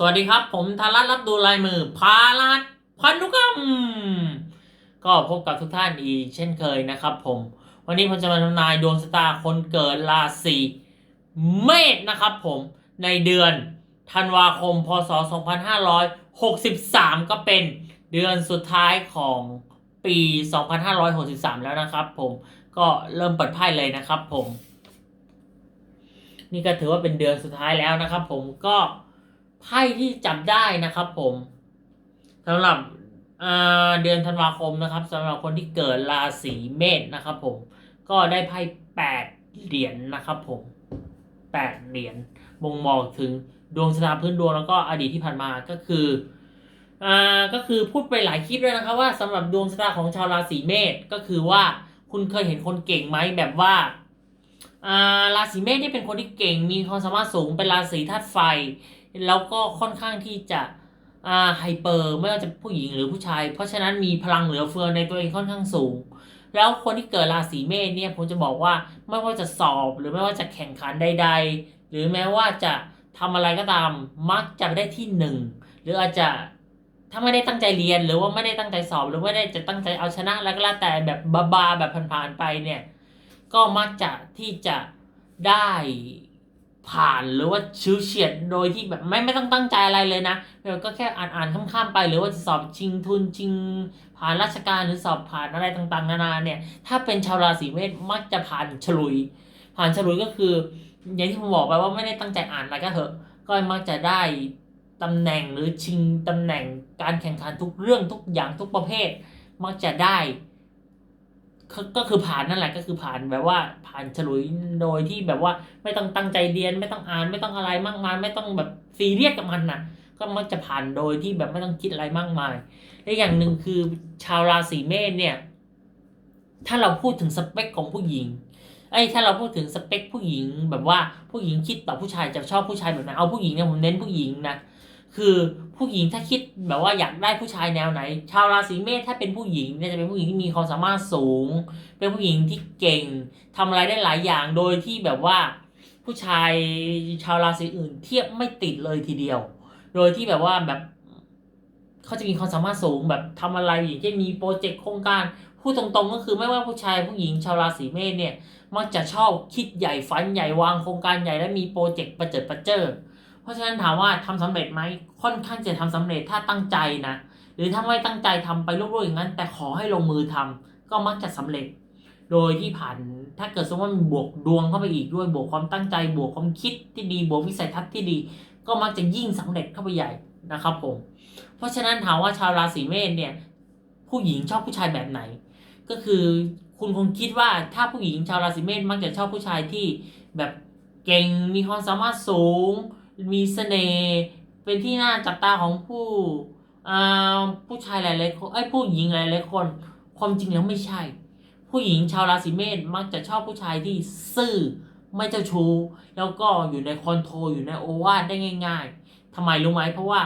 สวัสดีครับ ผมธารัตรับดูลายมือพาลัดพันธุกรรม ก็พบกับทุกท่านอีกเช่นเคยนะครับผม วันนี้ผมจะมาทำนายดวงชะตาคนเกิดราศีเมษนะครับผมในเดือนธันวาคม พศ 2563 ก็เป็นเดือนสุดท้ายของปี 2563 แล้วนะครับผมก็เริ่มเปิดไพ่เลยนะครับผม นี่ก็ถือว่าเป็นเดือนสุดท้ายแล้วนะครับผมก็ ไพ่ที่จับได้นะครับผมสำหรับเดือนธันวาคมนะครับสำหรับคนที่เกิดราศีเมษนะครับผมก็ได้ไพ่แปดเหรียญนะครับผมแปดเหรียญบ่งบอกถึงดวงชะตาพื้นดวงแล้วก็อดีตที่ผ่านมาก็คืออ่าก็คือพูดไปหลายคลิปแล้วนะครับว่าสำหรับดวงชะตาของชาวราศีเมษก็คือว่าคุณเคยเห็นคนเก่งไหมแบบว่าอ่าราศีเมษนี่เป็นคนที่เก่งมีความสามารถสูงเป็นราศีธาตุไฟ แล้วก็ค่อนข้างที่จะอ่าไฮเปอร์ไม่ว่าจะผู้หญิงหรือผู้ชาย เพราะฉะนั้นมีพลังเหลือเฟือในตัวเองค่อนข้างสูง แล้วคนที่เกิดราศีเมษเนี่ยผมจะบอกว่าไม่ว่าจะสอบหรือไม่ว่าจะแข่งขันใด ๆ หรือแม้ว่าจะทำอะไรก็ตามมักจะได้ที่หนึ่งหรืออาจจะถ้าไม่ได้ตั้งใจเรียนหรือว่าไม่ได้ตั้งใจสอบ หรือไม่ได้จะตั้งใจเอาชนะแล้วก็แล้วแต่แบบบาๆแบบผ่านๆไปเนี่ยก็มักจะที่จะได้ ผ่านหรือว่าชิวเฉียดโดยที่แบบไม่ไม่ต้องตั้งใจอะไรเลยนะแบบก็แค่อ่านอ่านข้ามๆไป หรือว่าจะสอบชิงทุนชิง ผ่านราชการหรือสอบผ่านอะไรต่างๆ นานาเนี่ย ถ้าเป็นชาวราศีเมษมักจะผ่านฉลุย ผ่านฉลุยก็คือ อย่างที่ผมบอกไปว่าไม่ได้ตั้งใจอ่านอะไรก็เถอะ ก็มักจะได้ตำแหน่งหรือชิงตำแหน่งการแข่งขันทุกเรื่องทุกอย่างทุกประเภท มักจะได้ ก็คือผ่านนั่นแหละก็คือผ่านแบบว่าผ่านฉลุยโดยที่แบบว่าไม่ต้องตั้งใจเรียนไม่ต้องอ่านไม่ต้องอะไรมากมาย ไม่ต้องแบบซีเรียสกับมันนะก็มักจะผ่านโดยที่แบบไม่ต้องคิดอะไรมากมายและอย่างหนึ่งคือชาวราศีเมษเนี่ย ถ้าเราพูดถึงสเปคของผู้หญิงไอ้ถ้าเราพูดถึงสเปคผู้หญิงแบบว่าผู้หญิงคิดต่อผู้ชายจะชอบผู้ชายแบบไหนเอาผู้หญิงเนี่ยผมเน้นผู้หญิงนะ คือผู้หญิงถ้าคิดแบบว่าอยากได้ผู้ชายแนวไหน ชาวราศีเมษถ้าเป็นผู้หญิงเนี่ยจะเป็นผู้หญิงที่มีความสามารถสูง เป็นผู้หญิงที่เก่งทำอะไรได้หลายอย่างโดยที่แบบว่าผู้ชายชาวราศีอื่น เทียบไม่ติดเลยทีเดียว โดยที่แบบว่าแบบเขาจะมีความสามารถสูงแบบทำอะไรอย่างเช่นมีโปรเจกต์โครงการพูดตรงๆก็คือไม่ว่าผู้ชายผู้หญิงชาวราศีเมษเนี่ยมักจะชอบคิดใหญ่ฝันใหญ่วางโครงการใหญ่และมีโปรเจกต์ประเจิดประเจิด ราะฉะนั้นถามว่าทำสำเร็จไหมค่อนข้างจะทำสำเร็จถ้าตั้งใจนะหรือถ้าไม่ตั้งใจทำไปรวบๆอย่างนั้น แต่ขอให้ลงมือทำก็มักจะสำเร็จ โดยที่ผ่านถ้าเกิดสมมติว่ามีบวกดวงเข้าไปอีกด้วยบวกความตั้งใจบวกความคิดที่ดีบวกวิสัยทัศน์ที่ดี ก็มักจะยิ่งสำเร็จเข้าไปใหญ่นะครับผมเพราะฉะนั้นถามว่าชาวราศีเมษเนี่ยผู้หญิงชอบผู้ชายแบบไหน ก็คือคุณคงคิดว่าถ้าผู้หญิงชาวราศีเมษมักจะชอบผู้ชายที่แบบเก่งมีความสามารถสูง มีเสน่ห์เป็นที่น่าจับตาของผู้อ่าผู้ชายหลายๆคนไอ้ยผู้หญิงหลายๆคน ความจริงแล้วไม่ใช่ ผู้หญิงชาวราศีเมษมักจะชอบผู้ชายที่ซื่อไม่เจ้าชู้ แล้วก็อยู่ในคอนโทรลอยู่ในโอวาทได้ง่าย ๆทำไมรู้ไหมเพราะว่า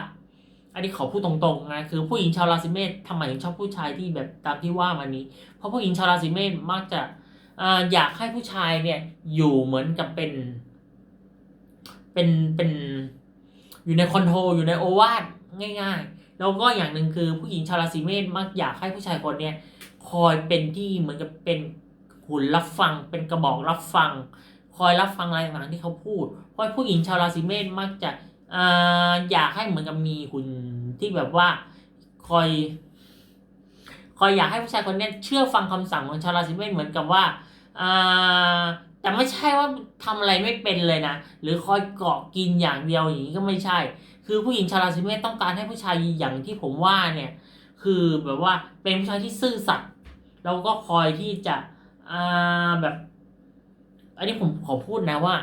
อันนี้ขอพูดตรงๆนะคือผู้หญิงชาวราศีเมษทำไมถึงชอบผู้ชายที่แบบตามที่ว่ามานี้ เพราะผู้หญิงชาวราศีเมษมักจะอ่าอยากให้ผู้ชายเนี่ยอยู่เหมือนกับเป็น เป็นเป็นอยู่ในคอนโทรอยู่ในโอวาทง่าย ๆ แล้วก็อย่างหนึ่งคือผู้หญิงชาวราศีเมษมักอยากให้ผู้ชายคนเนี้ยคอยเป็นที่เหมือนกับเป็นหุ่นรับฟัง เป็นกระบอกรับฟัง คอยรับฟังอะไรต่างๆที่เขาพูด เพราะผู้หญิงชาวราศีเมษมักจะอ่าอยากให้เหมือนกับมีหุ่นที่แบบว่าคอย คอยอยากให้ผู้ชายคนนี้เชื่อฟังคำสั่งของชาวราศีเมษเหมือนกับว่าอ่า แต่ไม่ใช่ว่าทำอะไรไม่เป็นเลยนะ หรือคอยเกาะกินอย่างเดียวอย่างนี้ก็ไม่ใช่ คือผู้หญิงชาวราศีเมษต้องการให้ผู้ชายอย่างที่ผมว่าเนี่ย คือแบบว่าเป็นผู้ชายที่ซื่อสัตย์แล้วก็คอยที่จะอ่าแบบ อันนี้ผมขอพูดนะว่า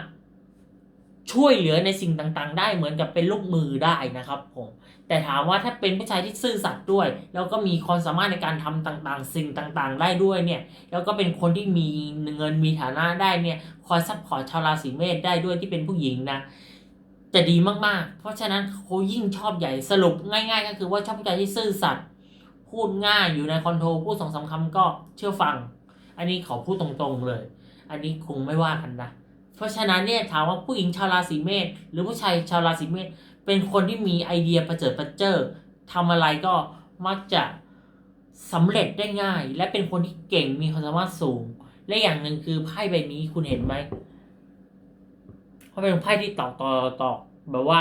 ช่วยเหลือในสิ่งต่างๆ ได้เหมือนกับเป็นลูกมือได้นะครับผมแต่ถามว่าถ้าเป็นผู้ชายที่ซื่อสัตย์ด้วย แล้วก็มีความสามารถในการทำต่างๆ สิ่งต่างๆ ได้ด้วยเนี่ยแล้วก็เป็นคนที่มีเงินมีฐานะได้เนี่ยคอยซัพพอร์ตชาวราศีเมษได้ด้วยที่เป็นผู้หญิงนะจะดีมากๆ เพราะฉะนั้นเขายิ่งชอบใหญ่สรุปง่าย ๆ ก็คือว่าชอบผู้ชายที่ซื่อสัตย์พูดง่ายอยู่ในคอนโทรลพูดสองสามคำก็เชื่อฟัง อันนี้ขอพูดตรงๆเลย อันนี้คงไม่ว่ากันนะ เพราะฉะนั้นเนี่ยถามว่าผู้หญิงชาวราศีเมษหรือผู้ชายชาวราศีเมษเป็นคนที่มีไอเดียประเจิดประเจิอทำอะไรก็มักจะสำเร็จได้ง่าย และเป็นคนที่เก่งมีความสามารถสูง และอย่างหนึ่งคือไพ่ใบนี้คุณเห็นไหมเขาเป็นไพ่ที่ตอกต่อต่อแบบว่า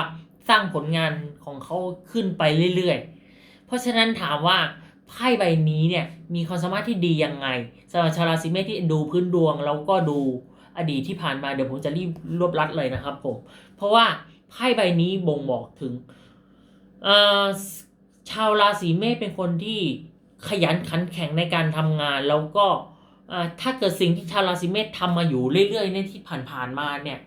สร้างผลงานของเขาขึ้นไปเรื่อยๆ เพราะฉะนั้นถามว่าไพ่ใบนี้เนี่ยมีความสามารถที่ดียังไงสำหรับชาวราศีเมษที่ดูพื้นดวงแล้วก็ดู อดีตที่ผ่านมาเดี๋ยวผมจะรีบรวบรัดเลยนะครับผมเพราะว่าไพ่ใบนี้บ่งบอกถึงชาวราศีเมษเป็นคนที่ขยันขันแข็งในการทำงาน แล้วก็ถ้าเกิดสิ่งที่ชาวราศีเมษทำมาอยู่เรื่อยๆเนี่ยที่ผ่านๆมาเนี่ย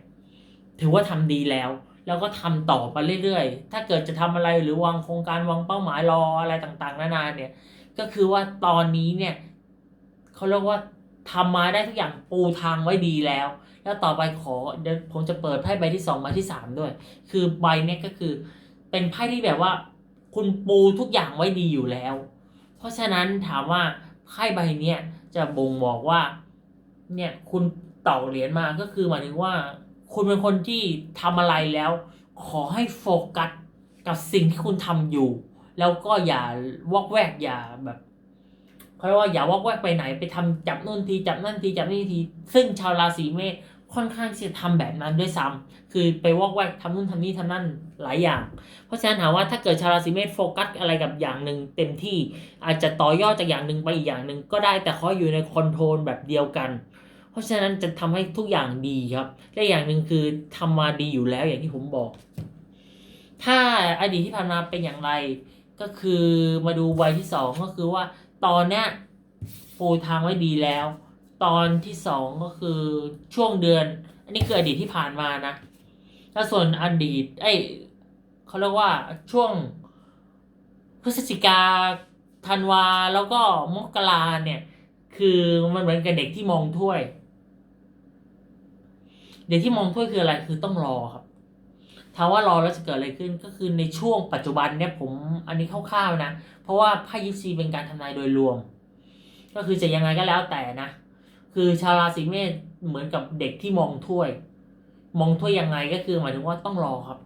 ถือว่าทำดีแล้ว แล้วก็ทำต่อไปเรื่อยๆ ถ้าเกิดจะทำอะไรหรือวางโครงการวางเป้าหมายรออะไรต่างๆ นานาเนี่ยก็คือว่าตอนนี้เนี่ยเขาเรียกว่า ทำมาได้ทุกอย่างปูทางไว้ดีแล้ว แล้วต่อไปขอเดี๋ยวผมจะเปิดไพ่ใบที่สองใบที่สามด้วย คือใบเนี้ยก็คือเป็นไพ่ที่แบบว่า คุณปูทุกอย่างไว้ดีอยู่แล้ว เพราะฉะนั้นถามว่าไพ่ใบเนี้ยจะบ่งบอกว่า เนี่ยคุณต่อเหรียญมาก็คือหมายถึงว่า คุณเป็นคนที่ทำอะไรแล้ว ขอให้โฟกัสกับสิ่งที่คุณทำอยู่ แล้วก็อย่าวอกแวกอย่าแบบ เขาเรียกว่าอย่าวอกแวกไปไหนไปทำจับนู่นทีจับนั่นทีจับนี่ที ซึ่งชาวราศีเมษค่อนข้างจะทำแบบนั้นด้วยซ้ำคือไปวอกแวกทำนู่นทำนี่ทำนั่นหลายอย่าง เพราะฉะนั้นถามว่าถ้าเกิดชาวราศีเมษโฟกัสอะไรกับอย่างหนึ่งเต็มที่อาจจะต่อยอดจากอย่างหนึ่งไปอีกอย่างหนึ่งก็ได้แต่เขาอยู่ในคอนโทรลแบบเดียวกัน เพราะฉะนั้นจะทำให้ทุกอย่างดีครับและอย่างหนึ่งคือทำมาดีอยู่แล้วอย่างที่ผมบอก ถ้าอดีตที่ผ่านมาเป็นอย่างไร ก็คือมาดูวัยที่สองก็คือว่าตอนเนี้ยปูทางไว้ดีแล้ว ตอนที่สองก็คือช่วงเดือน อันนี้คืออดีตที่ผ่านมานะแล้วส่วนอดีตเอ้ยเขาเรียกว่าช่วงพฤศจิกาธันวาแล้วก็มกราเนี่ย คือมันเหมือนกับเด็กที่มองถ้วย เด็กที่มองถ้วยคืออะไรคือต้องรอครับ ถามว่ารอแล้วจะเกิดอะไรขึ้นก็คือในช่วงปัจจุบันเนี่ยผมอันนี้คร่าวๆนะ เพราะว่าไพ่ยิปซีเป็นการทำนายโดยรวม ก็คือจะยังไงก็แล้วแต่นะ คือชาวราศีเมษเหมือนกับเด็กที่มองถ้วย มองถ้วยยังไงก็คือหมายถึงว่าต้องรอครับ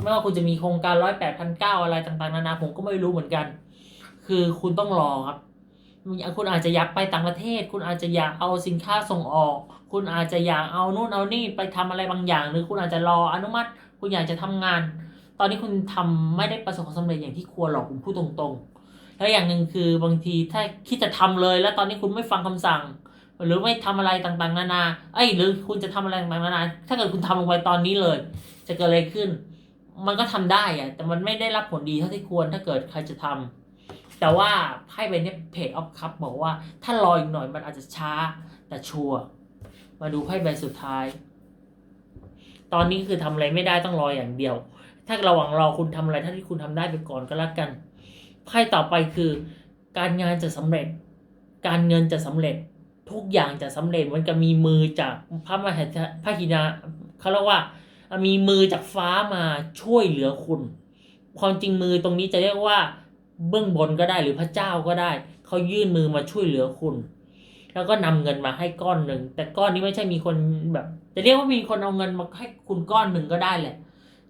ไม่ว่าคุณจะมีโครงการร้อยแปดพันเก้าอะไรต่างๆนานาผมก็ไม่รู้เหมือนกัน คือคุณต้องรอครับ คุณอาจจะอยากไปต่างประเทศ คุณอาจจะอยากเอาสินค้าส่งออก คุณอาจจะอยากเอานู่นเอานี่ไปทำอะไรบางอย่าง หรือคุณอาจจะรออนุมัติ คุณอยากจะทำงาน ตอนนี้คุณทำไม่ได้ประสบความสำเร็จอย่างที่ควรหรอกผมพูดตรงๆ แล้วอย่างหนึ่งคือบางทีถ้าคิดจะทำเลย แล้วตอนนี้คุณไม่ฟังคำสั่ง หรือไม่ทำอะไรต่างๆ นานาเอ้หรือคุณจะทำอะไรต่างๆนานาถ้าเกิดคุณทำลงไปตอนนี้เลย จะเกิดอะไรขึ้น มันก็ทำได้อะแต่มันไม่ได้รับผลดีเท่าที่ควรถ้าเกิดใครจะทำแต่ว่าไพ่ใบนี้เพจออฟคัพบอกว่า ถ้ารออีกหน่อยมันอาจจะช้าแต่ชัวร์มาดูไพ่ใบสุดท้าย ตอนนี้คือทำอะไรไม่ได้ต้องรออย่างเดียว ถ้าระหว่างรอคุณทำอะไรท่าที่คุณทำได้ไปก่อนก็แล้วกันไพ่ต่อไปคือ การงานจะสำเร็จ การเงินจะสำเร็จ ทุกอย่างจะสำเร็จมันจะมีมือจากพระมหาพระหินาเขาเรียกว่า มีมือจากฟ้ามาช่วยเหลือคุณ ความจริงมือตรงนี้จะเรียกว่า เบื้องบนก็ได้หรือพระเจ้าก็ได้ เขายื่นมือมาช่วยเหลือคุณ แล้วก็นำเงินมาให้ก้อนหนึ่ง แต่ก้อนนี้ไม่ใช่มีคนแบบ จะเรียกว่ามีคนเอาเงินมาให้คุณก้อนหนึ่งก็ได้แหละ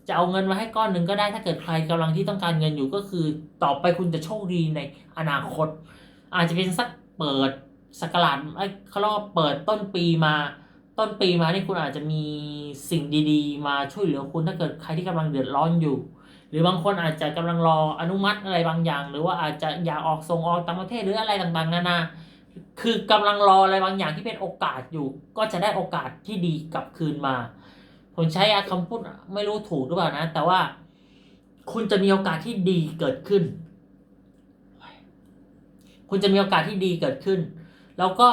จะเอาเงินมาให้ก้อนหนึ่งก็ได้ ถ้าเกิดใครกำลังที่ต้องการเงินอยู่ก็คือ ต่อไปคุณจะโชคดีในอนาคต อาจจะเป็นสักเปิดสกราดเขาเรียกว่าเปิดต้นปีมา ต้นปีมานี่คุณอาจจะมีสิ่งดีๆ มาช่วยเหลือคุณถ้าเกิดใครที่กำลังเดือดร้อนอยู่ หรือบางคนอาจจะกำลังรออนุมัติอะไรบางอย่าง หรือว่าอาจจะอยากออกส่งออกต่างประเทศหรืออะไรต่างๆนานา คือกำลังรออะไรบางอย่างที่เป็นโอกาสอยู่ ก็จะได้โอกาสที่ดีกลับคืนมา ผมใช้คำพูดไม่รู้ถูกหรือเปล่านะ แต่ว่าคุณจะมีโอกาสที่ดีเกิดขึ้น คุณจะมีโอกาสที่ดีเกิดขึ้น แล้วก็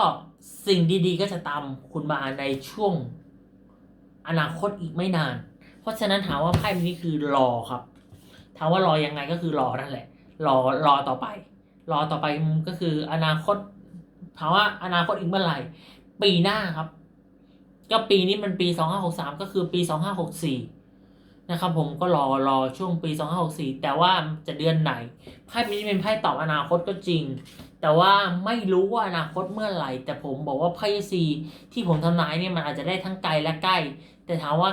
สิ่งดีๆ ก็จะตามคุณมาในช่วงอนาคตอีกไม่นาน เพราะฉะนั้นถามว่าไพ่ใบนี้คือรอครับ ถามว่ารอยังไงก็คือรอนั่นแหละ รอรอต่อไป รอต่อไปก็คืออนาคต ถามว่าอนาคตอีกเมื่อไหร่ ปีหน้าครับ ก็ปีนี้มันปีสองห้าหกสามก็คือปีสองห้าหกสี่นะครับผมก็รอรอช่วงปีสองห้าหกสี่แต่ว่าจะเดือนไหนไพ่นี้เป็นไพ่ตอบอนาคตก็จริง แต่ว่าไม่รู้ว่าอนาคตเมื่อไหร่ แต่ผมบอกว่าไพ่ซีที่ผมทำนายเนี่ยมันอาจจะได้ทั้งไกลและใกล้ แต่ถามว่า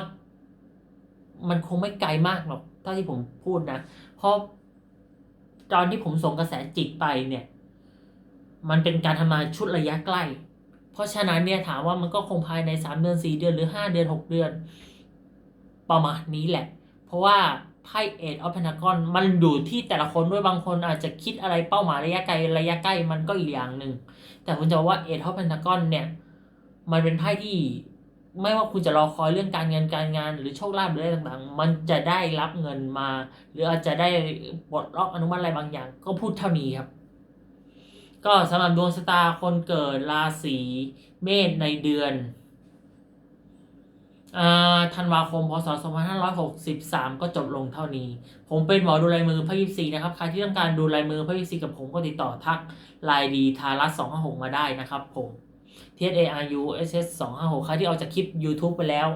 มันคงไม่ไกลมากหรอกเท่าที่ผมพูดนะ เพราะตอนที่ผมส่งกระแสจิตไปเนี่ย มันเป็นการทำงานชุดระยะใกล้ เพราะฉะนั้นเนี่ยถามว่ามันก็คงภายในสามเดือนสี่เดือนหรือห้าเดือนหกเดือน ประมาณนี้แหละ เพราะว่าไพ่เอ็ดออฟเพนากอนมันอยู่ที่แต่ละคนด้วยบางคนอาจจะคิดอะไรเป้าหมายระยะไกลระยะใกล้มันก็อีกอย่างหนึ่ง แต่ผมจะบอกว่าเอ็ดออฟเพนากอนเนี่ย มันเป็นไพ่ที่ไม่ว่าคุณจะรอคอยเรื่องการเงินการงาน หรือโชคลาภหรืออะไรต่างๆ มันจะได้รับเงินมา หรืออาจจะได้ปลดล็อกอนุมัติอะไรบางอย่าง ก็พูดเท่านี้ครับ ก็สำหรับดวงชะตาคนเกิดราศีเมษในเดือนอธันวาคมพศ 2563 ก็จบลงเท่านี้ ผมเป็นหมอดูลายมือพระยิปซีนะครับ ใครที่ต้องการดูลายมือพระยิปซีกับผมก็ติดต่อทักไลน์ดีทารัส256 มาได้นะครับผม T S A R U S S 256 ใครที่ออกจากคลิป YouTube ไปแล้ว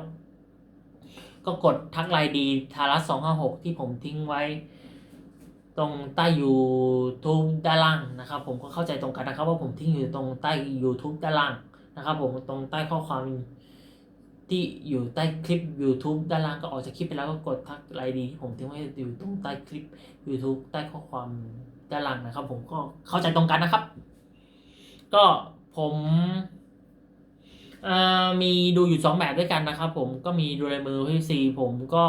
ก็กดทักไลน์ดีทารัส256 ที่ผมทิ้งไว้ ตรงใต้ YouTube ด้านล่างนะครับผมก็เข้าใจตรงกันนะครับว่าผมทิ้งอยู่ตรงใต้ YouTube ด้านล่างนะครับผมตรงใต้ข้อความที่อยู่ใต้คลิป YouTube ด้านล่างก็ออกจากคลิปไปแล้วก็กดทักไลน์ดีที่ผมทิ้งไว้อยู่ตรงใต้คลิป YouTube ใต้ข้อความด้านล่างนะครับ ผมก็เข้าใจตรงกันนะครับ ก็ผมมีดูอยู่สองแบบด้วยกันนะครับ ผมก็มีดูลายมือพี่ซีผมก็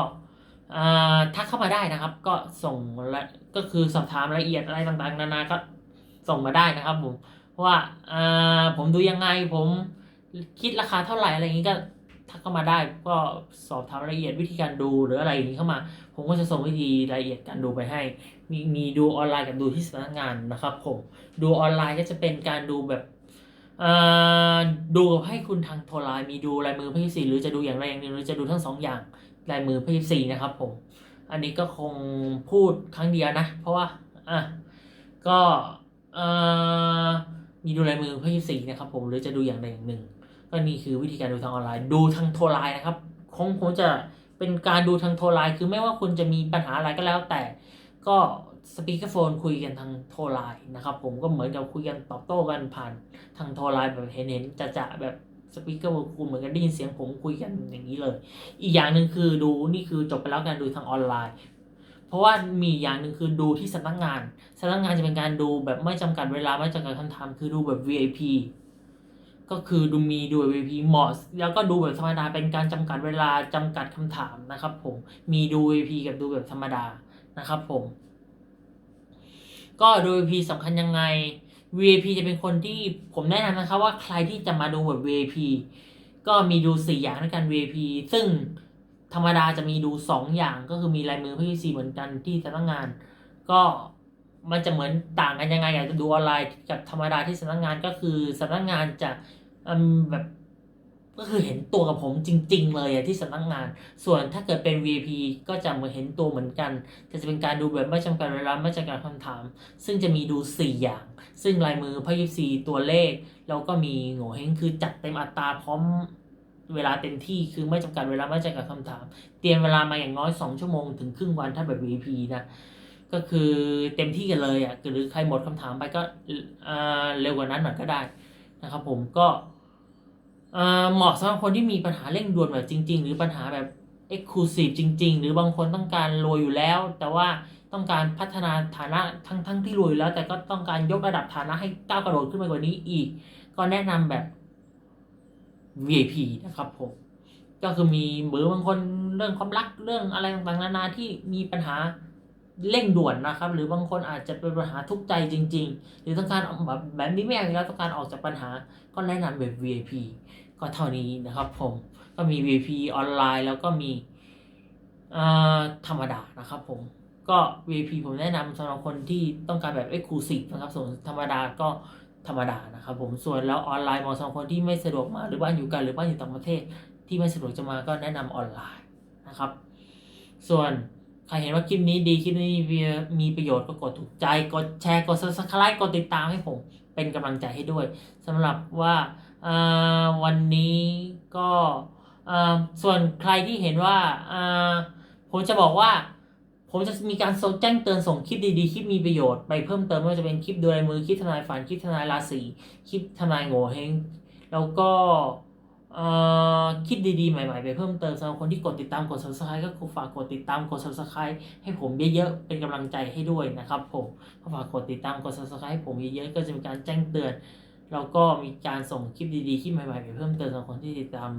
ทักเข้ามาได้นะครับ ก็ส่งและก็คือสอบถามรายละเอียดอะไรต่างๆ นานาก็ส่งมาได้นะครับผมว่าผมดูยังไงผมคิดราคาเท่าไหร่อะไรอย่างนี้ก็ทักเข้ามาได้ก็สอบถามรายละเอียดวิธีการดูหรืออะไรอย่างนี้เข้ามา ผมก็จะส่งวิธีรายละเอียดการดูไปให้ มีมีดูออนไลน์กับดูที่สำนักงานนะครับ ผมดูออนไลน์ก็จะเป็นการดูแบบดูให้คุณทางโทรไลน์มีดูลายมือพระยิปซีหรือจะดูอย่างไรอย่างหนึ่งหรือจะดูทั้งสองอย่าง ลายมือพระยิปซีนะครับผม อันนี้ก็คงพูดครั้งเดียวนะ เพราะว่าอะก็อ่ามีดูลายมือพระยิปซีนะครับผมหรือจะดูอย่างใดอย่างหนึ่ง ก็นี่คือวิธีการดูทางออนไลน์ ดูทางโทรไลน์นะครับคงผมจะเป็นการดูทางโทรไลน์คือไม่ว่าคุณจะมีปัญหาอะไรก็แล้วแต่ก็สปีกเกอร์โฟนคุยกันทางโทรไลน์นะครับผมก็เหมือนกับคุยกันตอบโต้กันผ่านทางโทรไลน์แบบเห็นเห็นจะจะแบบ สปีกเกอร์คุณเหมือนกันได้ยินเสียงผมคุยกันอย่างนี้เลย อีกอย่างหนึ่งคือดูนี่คือจบไปแล้วการดูทางออนไลน์ เพราะว่ามีอย่างหนึ่งคือดูที่สำนักงานสำนักงานจะเป็นการดูแบบไม่จำกัดเวลาไม่จำกัดคำถามคือดูแบบ VIP ก็คือดูมีดู VIP เหมาะแล้วก็ดูแบบธรรมดาเป็นการจำกัดเวลาจำกัดคำถามนะครับ ผมมีดู VIP กับดูแบบธรรมดานะครับ ผม ก็ดู VIP สำคัญยังไง VIP จะเป็นคนที่ผมแนะนำนะครับว่าใครที่จะมาดูแบบ VIP ก็มีดูสี่อย่างด้วยกัน VIP ซึ่งธรรมดาจะมีดูสองอย่างก็คือมีลายมือพี่ซีเหมือนกันที่สำนักงาน ก็มันจะเหมือนต่างกันยังไงอยากจะดูออนไลน์กับธรรมดาที่สำนักงานก็คือสำนักงานจะแบบ ก็คือเห็นตัวกับผมจริง ๆ เลยที่สำนักงาน ส่วนถ้าเกิดเป็น VIP ก็จะเหมือนเห็นตัวเหมือนกันแต่จะเป็นการดูแบบไม่จำกัดเวลาไม่จำกัดคำถาม ซึ่งจะมีดู 4 อย่าง ซึ่งลายมือพยิปซีตัวเลข แล้วก็มีโง่เฮงคือจัดเต็มอัตราพร้อมเวลาเต็มที่คือไม่จำกัดเวลาไม่จำกัดคำถาม เตรียมเวลามาอย่างน้อย 2 ชั่วโมงถึงครึ่งวันถ้าแบบ VIP นะก็คือเต็มที่กันเลยอะหรือใครหมดคำถามไปก็เร็วกว่านั้นหน่อยก็ได้นะครับผมก็ เหมาะสำหรับคนที่มีปัญหาเร่งด่วนแบบจริง ๆ หรือปัญหาแบบ Exclusive จริง ๆ หรือบางคนต้องการรวยอยู่แล้ว แต่ว่าต้องการพัฒนาฐานะทั้งทั้งที่รวยแล้ว แต่ก็ต้องการยกระดับฐานะให้ก้าวกระโดดขึ้นไปกว่านี้อีก ก็แนะนำแบบ VIP นะครับผมก็คือมีเหรือบางคนเรื่องความรักเรื่องอะไรต่างๆนานาที่มีปัญหา เร่งด่วนนะครับ หรือบางคนอาจจะเป็นปัญหาทุกใจจริง ๆ หรือต้องการแบบแบบนี้ไม่เอาแล้วต้องการออกจากปัญหาก็แนะนำแบบ VIP ก็เท่านี้นะครับผมก็มี VIP ออนไลน์แล้วก็มีธรรมดานะครับผมก็ VIP ผมแนะนำสำหรับคนที่ต้องการแบบ Exclusive นะครับส่วนธรรมดาก็ธรรมดานะครับผมส่วนแล้วออนไลน์เหมาะสำหรับคนที่ไม่สะดวกมาหรือบ้านอยู่ไกันหรือบ้านอยู่ต่างประเทศ ที่ไม่สะดวกจะมาก็แนะนำออนไลน์นะครับ ส่วน ใครเห็นว่าคลิปนี้ดีคลิปนี้มีประโยชน์ก็กดถูกใจ กดแชร์กด subscribe กดติดตามให้ผมเป็นกำลังใจให้ด้วยสำหรับว่าวันนี้ก็ส่วนใครที่เห็นว่าผมจะบอกว่าผมจะมีการส่งแจ้งเตือนส่งคลิปดีๆ คลิปมีประโยชน์ไปเพิ่มเติมไม่ว่าจะเป็นคลิปดูลายมือ คลิปทนายฝัน คลิปทนายราศี คลิปทนายโง่เฮง แล้วก็ คิดดีๆ ใหม่ๆ ไปเพิ่มเติมสำหรับคนที่กดติดตามกด subscribe ก็ฝากกดติดตามกด subscribe ให้ผมเยอะๆ เป็นกำลังใจให้ด้วยนะครับผมก็ฝากกดติดตามกด subscribe ให้ผมเยอะๆ ก็จะมีการแจ้งเตือน แล้วก็มีการส่งคลิปดีๆคลิปใหม่ๆ ไปเพิ่มเติมสำหรับคนที่ติดตาม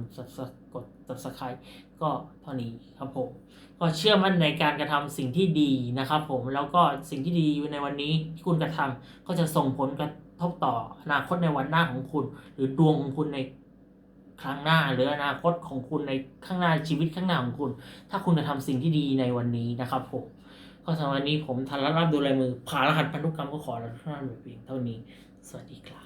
กด subscribe ก็เท่านี้ครับผม ก็เชื่อมั่นในการกระทำสิ่งที่ดีนะครับผม แล้วก็สิ่งที่ดีในวันนี้ที่คุณกระทำก็จะส่งผลกระทบต่ออนาคตในวันหน้าของคุณ หรือดวงของคุณใน ครั้งหน้าหรืออนาคตของคุณในข้างหน้าชีวิตข้างหน้าของคุณ ถ้าคุณจะทำสิ่งที่ดีในวันนี้นะครับผมก็สำหรับวันนี้ผมทันรับดูลายมือผ่ารหัสพันธุกรรมก็ขอลาท่านแบบเพียงเท่านี้ สวัสดีครับ